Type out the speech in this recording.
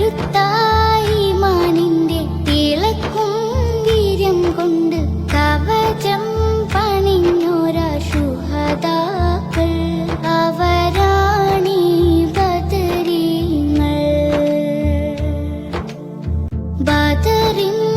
കരുത്തായി മാനിന്റെ തിളക്കും കൊണ്ട് കവചം പണിഞ്ഞോരാ അവരാണീ ബദരീങ്ങൾ. തൻ